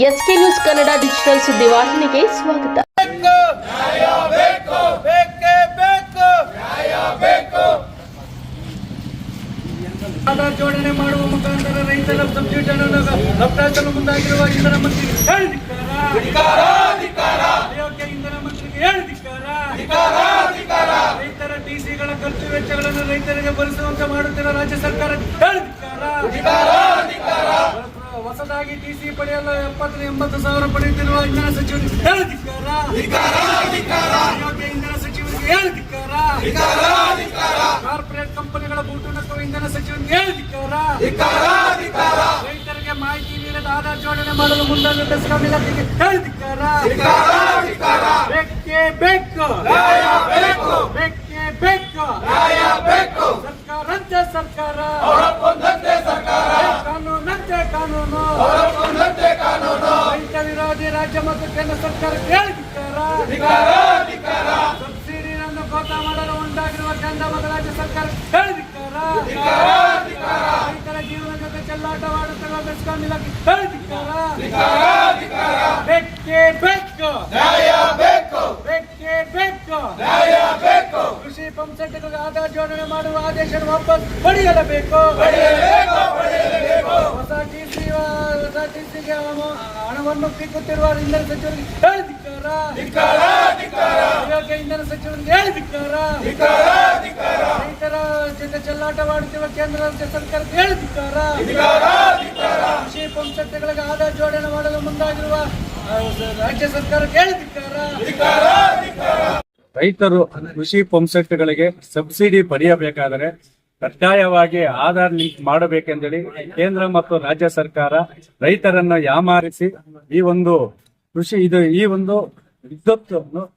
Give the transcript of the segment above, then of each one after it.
S K news Kannada digital ಸುದ್ದಿವಾಹಿನಿಗೆ ಸ್ವಾಗತ. ಆಧಾರ್ ಜೋಡಣೆ ಮಾಡುವ ಮುಖಾಂತರ ರೈತರ ಸಬ್ಸಿಡಿ ರಫ್ತಾಸಲು ಮುಂದಾಗಿರುವ ಇಂಧನ ಮಂತ್ರಿಗೆ ಅಯೋಗ್ಯ ಇಂಧನ ಮಂತ್ರಿಗೆ ಹೇಳಿದಿಕ್ಕಾರ ರೈತರ ಟಿಸಿಗಳ ಖರ್ಚು ವೆಚ್ಚಗಳನ್ನು ರೈತರಿಗೆ ಭರಿಸುವಂತೆ ಮಾಡುತ್ತಿರುವ ರಾಜ್ಯ ಸರ್ಕಾರ ಹೇಳಿದಿಕ್ಕಾರ ಹೊಸದಾಗಿ ಟಿಸಿ ಪಡೆಯಲು ಎಪ್ಪತ್ತು ಎಂಬತ್ತು ಸಾವಿರ ಪಡೆಯುತ್ತಿರುವ ಇಂಧನ ಸಚಿವರಿಗೆ ಇಂಧನ ಸಚಿವರಿಗೆ ಕಾರ್ಪೊರೇಟ್ ಕಂಪನಿಗಳ ಬೂಟುನಕ್ಕೂ ಇಂಧನ ಸಚಿವರಿಗೆ ರೈತರಿಗೆ ಮಾಹಿತಿ ನೀಡಿದ ಆಧಾರ್ ಜೋಡಣೆ ಮಾಡಲು ಮುಂದಾದ ಬೆಸ್ಕಾಂ ಇಲಾಖೆಗೆ ಬೇಕೇ ಬೇಕು ಬೇಕೇ ಬೇಕು ಸರ್ಕಾರಂತೆ ಸರ್ಕಾರ ಕಾನೂನಂತೆ ಕಾನೂನು ರೈತ ವಿರೋಧಿ ರಾಜ್ಯ ಮತ್ತು ಕೇಂದ್ರ ಸರ್ಕಾರಕ್ಕೆ ಹೇಳಿದಿಕ್ಕಾರ ಸಬ್ಸಿಡಿಯನ್ನು ಕೋತಾ ಮಾಡಲು ಮುಂದಾಗಿರುವ ಕೇಂದ್ರ ಮತ್ತು ರಾಜ್ಯ ಸರ್ಕಾರ ಹೇಳಿದಿಕ್ಕಾರ ರೈತರ ಜೀವನ ಜೊತೆ ಚೆಲ್ಲಾಟವಾಡುತ್ತಿರುವ ಬೆಸ್ಕಾಂ ಇಲಾಖೆ ಹೇಳಿದಿಕ್ಕಾರ ಬೇಕೇ ಬೇಕು ಬೇಕೇ ಬೇಕು ಕೃಷಿ ಪಂಪ್ಸೆಟ್ಗಳಿಗೆ ಆಧಾರ್ ಜೋಡಣೆ ಮಾಡುವ ಆದೇಶ ವಾಪಸ್ ಪಡೆಯಲೇಬೇಕು. ಹೊಸ ಟಿಸಿ ಹೊಸ ಟಿಸಿಗೆ ಹಣವನ್ನು ಸಿಕ್ಕುತ್ತಿರುವ ಇಂಧನ ಸಚಿವರಿಗೆ ಹೇಳಿದಿಕ್ಕಾರ? ಇಂಧನ ಸಚಿವರಿಗೆ ಹೇಳಿದಿಕ್ಕಾರ? ರೈತರ ಜೊತೆ ಚೆಲ್ಲಾಟವಾಡುತ್ತಿರುವ ಕೇಂದ್ರ ರಾಜ್ಯ ಸರ್ಕಾರಕ್ಕೆ ಹೇಳಿದಿಕ್ಕಾರ? ಕೃಷಿ ಪಂಪ್ಸೆಟ್ಗಳಿಗೆ ಆಧಾರ್ ಜೋಡಣೆ ಮಾಡಲು ಮುಂದಾಗಿರುವ ರಾಜ್ಯ ಸರ್ಕಾರಕ್ಕೆ ಹೇಳಿದಿಕ್ಕಾರ ರೈತರು ಕೃಷಿ ಪಂಪ್ಸೆಟ್ಗಳಿಗೆ ಸಬ್ಸಿಡಿ ಪಡೆಯಬೇಕಾದರೆ ಕಡ್ಡಾಯವಾಗಿ ಆಧಾರ್ ಲಿಂಕ್ ಮಾಡಬೇಕೆಂದೇಳಿ ಕೇಂದ್ರ ಮತ್ತು ರಾಜ್ಯ ಸರ್ಕಾರ ರೈತರನ್ನು ಯಾಮಾರಿಸಿ ಈ ಒಂದು ಕೃಷಿ ಇದು ಈ ಒಂದು ವಿದ್ಯುತ್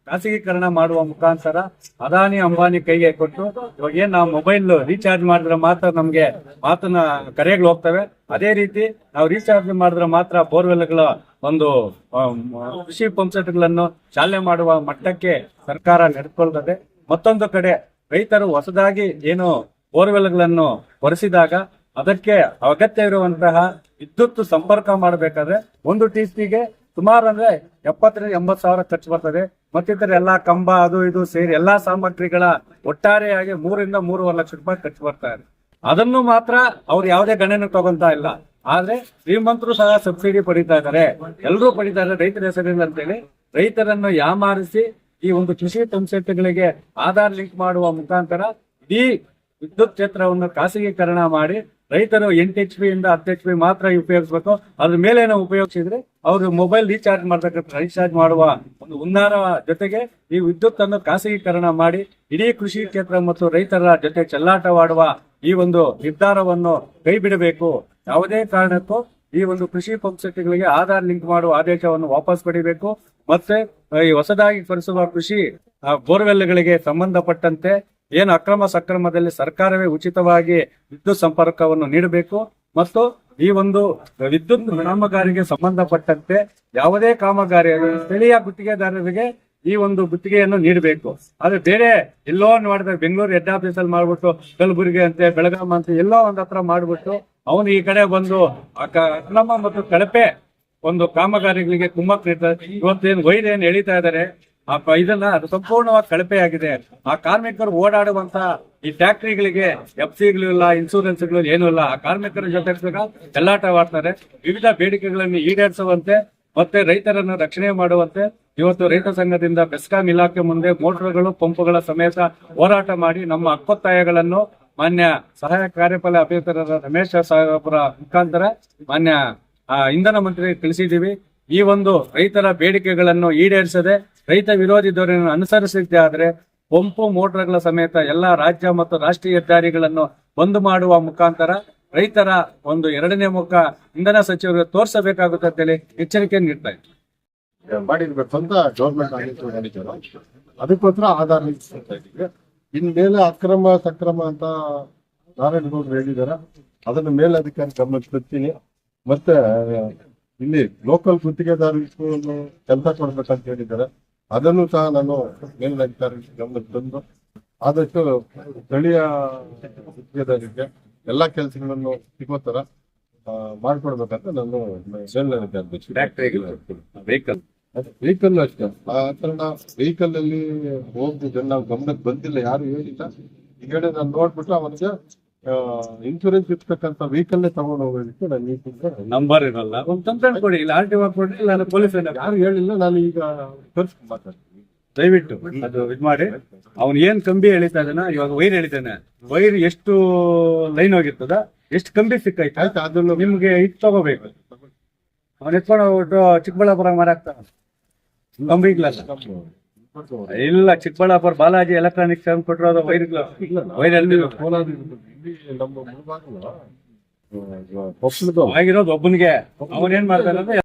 ಖಾಸಗೀಕರಣ ಮಾಡುವ ಮುಖಾಂತರ ಅದಾನಿ ಅಂಬಾನಿ ಕೈಗೆ ಕೊಟ್ಟು ಇವಾಗ ಏನ್ ನಾವು ಮೊಬೈಲ್ ರೀಚಾರ್ಜ್ ಮಾಡಿದ್ರೆ ಮಾತ್ರ ನಮ್ಗೆ ಮಾತನ್ನ ಕರೆಗಳು ಹೋಗ್ತವೆ. ಅದೇ ರೀತಿ ನಾವು ರೀಚಾರ್ಜ್ ಮಾಡಿದ್ರೆ ಮಾತ್ರ ಬೋರ್ವೆಲ್ಗಳ ಒಂದು ಕೃಷಿ ಪಂಪ್ಸೆಟ್ಗಳನ್ನು ಚಾಲನೆ ಮಾಡುವ ಮಟ್ಟಕ್ಕೆ ಸರ್ಕಾರ ನಡೆದುಕೊಳ್ಳುತ್ತದೆ. ಮತ್ತೊಂದು ಕಡೆ ರೈತರು ಹೊಸದಾಗಿ ಏನು ಬೋರ್ವೆಲ್ಗಳನ್ನು ಹೊರಿಸಿದಾಗ ಅದಕ್ಕೆ ಅಗತ್ಯ ಇರುವಂತಹ ವಿದ್ಯುತ್ ಸಂಪರ್ಕ ಮಾಡಬೇಕಾದ್ರೆ ಒಂದು ಟಿಸಿಗೆ ಸುಮಾರು ಅಂದ್ರೆ ಎಪ್ಪತ್ತರಿಂದ ಎಂಬತ್ತು ಸಾವಿರ ಖರ್ಚು ಬರ್ತದೆ. ಮತ್ತಿತರ ಎಲ್ಲಾ ಕಂಬ, ಅದು ಇದು ಸೇರಿ ಎಲ್ಲಾ ಸಾಮಗ್ರಿಗಳ ಒಟ್ಟಾರೆಯಾಗಿ ಮೂರಿಂದ ಮೂರುವರೆ ಲಕ್ಷ ರೂಪಾಯಿ ಖರ್ಚು ಬರ್ತಾ ಇದೆ. ಅದನ್ನು ಮಾತ್ರ ಅವ್ರು ಯಾವುದೇ ಗಣನೆ ತಗೊಂತಾ ಇಲ್ಲ. ಆದ್ರೆ ಶ್ರೀಮಂತರು ಸಹ ಸಬ್ಸಿಡಿ ಪಡಿತಾ ಇದ್ದಾರೆ. ಎಲ್ಲರೂ ಪಡಿತಾ ಇದ್ದಾರೆ ರೈತರ ಹೆಸರಿಂದ ಅಂತೇಳಿ. ರೈತರನ್ನು ಯಾಮಾರಿಸಿ ಈ ಒಂದು ಕೃಷಿ ಸಂಸ್ಥೆಗಳಿಗೆ ಆಧಾರ್ ಲಿಂಕ್ ಮಾಡುವ ಮುಖಾಂತರ ಇಡೀ ವಿದ್ಯುತ್ ಕ್ಷೇತ್ರವನ್ನು ಖಾಸಗೀಕರಣ ಮಾಡಿ ರೈತರು ಎಂಟು ಎಚ್ ಪಿ ಇಂದ ಹತ್ತು ಎಚ್ ಪಿ ಮಾತ್ರ ಉಪಯೋಗಿಸ್ಬೇಕು. ಅದ್ರ ಮೇಲೆ ನಾವು ಉಪಯೋಗಿಸಿದ್ರೆ ಅವರು ಮೊಬೈಲ್ ರೀಚಾರ್ಜ್ ಮಾಡ್ತಕ್ಕಂಥ ರೀಚಾರ್ಜ್ ಮಾಡುವ ಒಂದು ಉನ್ನಾರ ಜೊತೆಗೆ ಈ ವಿದ್ಯುತ್ ಅನ್ನು ಖಾಸಗೀಕರಣ ಮಾಡಿ ಇಡೀ ಕೃಷಿ ಕ್ಷೇತ್ರ ಮತ್ತು ರೈತರ ಜೊತೆ ಚೆಲ್ಲಾಟವಾಡುವ ಈ ಒಂದು ನಿರ್ಧಾರವನ್ನು ಕೈ ಬಿಡಬೇಕು ಯಾವುದೇ ಕಾರಣಕ್ಕೂ ಈ ಒಂದು ಕೃಷಿ ಪಂಪ್ ಸೆಟ್ಗಳಿಗೆ ಆಧಾರ್ ಲಿಂಕ್ ಮಾಡುವ ಆದೇಶವನ್ನು ವಾಪಸ್ ಪಡಿಬೇಕು. ಮತ್ತೆ ಈ ಹೊಸದಾಗಿ ಕರೆಸುವ ಕೃಷಿ ಬೋರ್ವೆಲ್ಗಳಿಗೆ ಸಂಬಂಧಪಟ್ಟಂತೆ ಏನು ಅಕ್ರಮ ಸಕ್ರಮದಲ್ಲಿ ಸರ್ಕಾರವೇ ಉಚಿತವಾಗಿ ವಿದ್ಯುತ್ ಸಂಪರ್ಕವನ್ನು ನೀಡಬೇಕು ಮತ್ತು ಈ ಒಂದು ವಿದ್ಯುತ್ ಕಾಮಗಾರಿಗೆ ಸಂಬಂಧಪಟ್ಟಂತೆ ಯಾವುದೇ ಕಾಮಗಾರಿ ಸ್ಥಳೀಯ ಗುತ್ತಿಗೆದಾರರಿಗೆ ಈ ಒಂದು ಗುತ್ತಿಗೆಯನ್ನು ನೀಡಬೇಕು. ಆದ್ರೆ ಬೇರೆ ಎಲ್ಲೋ ಮಾಡಿದ್ರೆ ಬೆಂಗಳೂರು ಹೆಡ್ ಆಫೀಸ್ ಅಲ್ಲಿ ಮಾಡ್ಬಿಟ್ಟು ಕಲಬುರಗಿ ಅಂತೆ ಬೆಳಗಾಂ ಅಂತ ಎಲ್ಲೋ ಒಂದ್ ಹತ್ರ ಮಾಡ್ಬಿಟ್ಟು ಅವನು ಈ ಕಡೆ ಬಂದು ಅಕ್ರಮ ಮತ್ತು ಕಳಪೆ ಒಂದು ಕಾಮಗಾರಿಗಳಿಗೆ ಕುಮ್ಮಕ್ ನೀಡ್ತಾರೆ ಇವತ್ತೇನು ವೈದ್ಯ ಏನ್ ಎಳಿತಾ ಇದಾರೆ ಆ ಇದನ್ನ ಅದು ಸಂಪೂರ್ಣವಾಗಿ ಕಳಪೆಯಾಗಿದೆ ಆ ಕಾರ್ಮಿಕರು ಓಡಾಡುವಂತ ಈ ಫ್ಯಾಕ್ಟರಿಗಳಿಗೆ ಎಫ್ ಸಿಗಳು ಇಲ್ಲ, ಇನ್ಸೂರೆನ್ಸ್ಗಳು ಏನೂ ಇಲ್ಲ. ಆ ಕಾರ್ಮಿಕರ ಜೊತೆ ಸಹ ಚೆಲ್ಲಾಟವಾಡ್ತಾರೆ ವಿವಿಧ ಬೇಡಿಕೆಗಳನ್ನು ಈಡೇರಿಸುವಂತೆ ಮತ್ತೆ ರೈತರನ್ನು ರಕ್ಷಣೆ ಮಾಡುವಂತೆ ಇವತ್ತು ರೈತ ಸಂಘದಿಂದ ಬೆಸ್ಕಾಂ ಇಲಾಖೆ ಮುಂದೆ ಮೋಟರ್ಗಳು, ಪಂಪ್ಗಳ ಸಮೇತ ಹೋರಾಟ ಮಾಡಿ ನಮ್ಮ ಅಕ್ಕೊತ್ತಾಯಗಳನ್ನು ಮಾನ್ಯ ಸಹಾಯಕ ಕಾರ್ಯಪಾಲ ಅಭಿಯಂತರಾದ ರಮೇಶ್ ಸಾಹೇಬರ ಮುಖಾಂತರ ಮಾನ್ಯ ಇಂಧನ ಮಂತ್ರಿ ತಿಳಿಸಿದ್ದೀವಿ. ಈ ಒಂದು ರೈತರ ಬೇಡಿಕೆಗಳನ್ನು ಈಡೇರಿಸದೆ ರೈತ ವಿರೋಧಿ ಧೋರಣೆಯನ್ನು ಅನುಸರಿಸಿದ್ದೇ ಆದರೆ ಪಂಪು ಮೋಟರ್ಗಳ ಸಮೇತ ಎಲ್ಲಾ ರಾಜ್ಯ ಮತ್ತು ರಾಷ್ಟ್ರೀಯ ಹೆದ್ದಾರಿಗಳನ್ನು ಬಂದ್ ಮಾಡುವ ಮುಖಾಂತರ ರೈತರ ಒಂದು ಎರಡನೇ ಮುಖ ಇಂಧನ ಸಚಿವರು ತೋರಿಸಬೇಕಾಗುತ್ತೆ ಅಂತೇಳಿ ಎಚ್ಚರಿಕೆ ನೀಡ್ತಾ ಇತ್ತು ಅದಕ್ಕೋಸ್ಕರ ಆಧಾರ್ ಲಿಂಕ್ ಮಾಡ್ತಾ ಇದೀವಿ ಇನ್ಮೇಲೆ ಅಕ್ರಮ, ಸಕ್ರಮ ಅಂತ ನಾರಾಯಣಗೌಡರು ಹೇಳಿದಾರೆ ಅದನ್ನ ಮೇಲಧಿಕಾರಿ ಗಮನಿಸ್ತೀನಿ ಮತ್ತೆ ಇಲ್ಲಿ ಲೋಕಲ್ ಗುತ್ತಿಗೆದಾರರಿಗೂ ಕೆಲಸ ಕೊಡ್ಬೇಕಂತ ಹೇಳಿದ್ದಾರೆ. ಅದನ್ನು ಸಹ ನಾನು ಮೇಲಧಿಕಾರಿ ಗಮನಕ್ಕೆ ತಂದು ಆದಷ್ಟು ಸ್ಥಳೀಯ ಗುತ್ತಿಗೆದಾರರಿಗೆ ಎಲ್ಲಾ ಕೆಲಸಗಳನ್ನು ಸಿಗೋ ತರ ಮಾಡ್ಕೊಡ್ಬೇಕಂತ ನಾನು ವೆಹಿಕಲ್ ವೆಹಿಕಲ್ ಅಷ್ಟೇ. ಆ ಕಾರಣ ವೆಹಿಕಲ್ ಅಲ್ಲಿ ಹೋಗ್ತಿದ್ದೆ ನಾವು ಗಮನಕ್ಕೆ ಬಂದಿಲ್ಲ ಯಾರು ಹೇಳಿಲ್ಲ. ಈಗ ನಾನು ನೋಡ್ಬಿಟ್ಟು ಅವನಿಗೆ ಇನ್ಶೂರೆನ್ಸ್ ಇರ್ತಕ್ಕಂಥ ವೆಹಿಕಲ್ ತಗೊಂಡು ಹೋಗೋದಕ್ಕೆ ನಾನು ನೀತಿಂದ ನಂಬರ್ ಇರಲ್ಲ. ಒಂದು ಕಂಪ್ಲೇಂಟ್ ಕೊಡಿ ಇಲ್ಲ ಆರ್ ಟಿ ಕೊಡಿ ಇಲ್ಲ ನಾನು ಪೊಲೀಸ್ ಯಾರು ಹೇಳಿಲ್ಲ ನಾನು ಈಗ ಮಾತಾಡ್ತೀನಿ ದಯವಿಟ್ಟು ಅದು ಇದು ಮಾಡಿ. ಅವ್ನು ಏನ್ ಕಂಬಿ ಎಳಿತಾ ಇದ್ದಾನ ಇವಾಗ ವೈರ್ ಎಳಿತಾನೆ. ವೈರ್ ಎಷ್ಟು ಲೈನ್ ಹೋಗಿರ್ತದ ಎಷ್ಟು ಕಂಬಿ ಸಿಕ್ಕೈತೆ ಆಯ್ತು ಅದನ್ನು ನಿಮ್ಗೆ ಇದು ತಗೋಬೇಕು. ಅವ್ನು ಎತ್ಕೊಂಡು ಹೋಗ್ಬಿಟ್ಟು ಚಿಕ್ಕಬಳ್ಳಾಪುರ ಮಾರಾಕ್ತಾನ. ಕಂಬಿ ಇಲ್ಲ ಚಿಕ್ಕಬಳ್ಳಾಪುರ ಬಾಲಾಜಿ ಎಲೆಕ್ಟ್ರಾನಿಕ್ಸ್ ಕೊಟ್ಟರು ಅದು ವೈರ್ ವೈರ್ ಇಲ್ಲಿ ಕೊಪ್ಪಳದ ಆಗಿರೋದು ಒಬ್ಬನಿಗೆ. ಅವನೇನ್ ಮಾಡ್ತಾನೆ ಅಂದ್ರೆ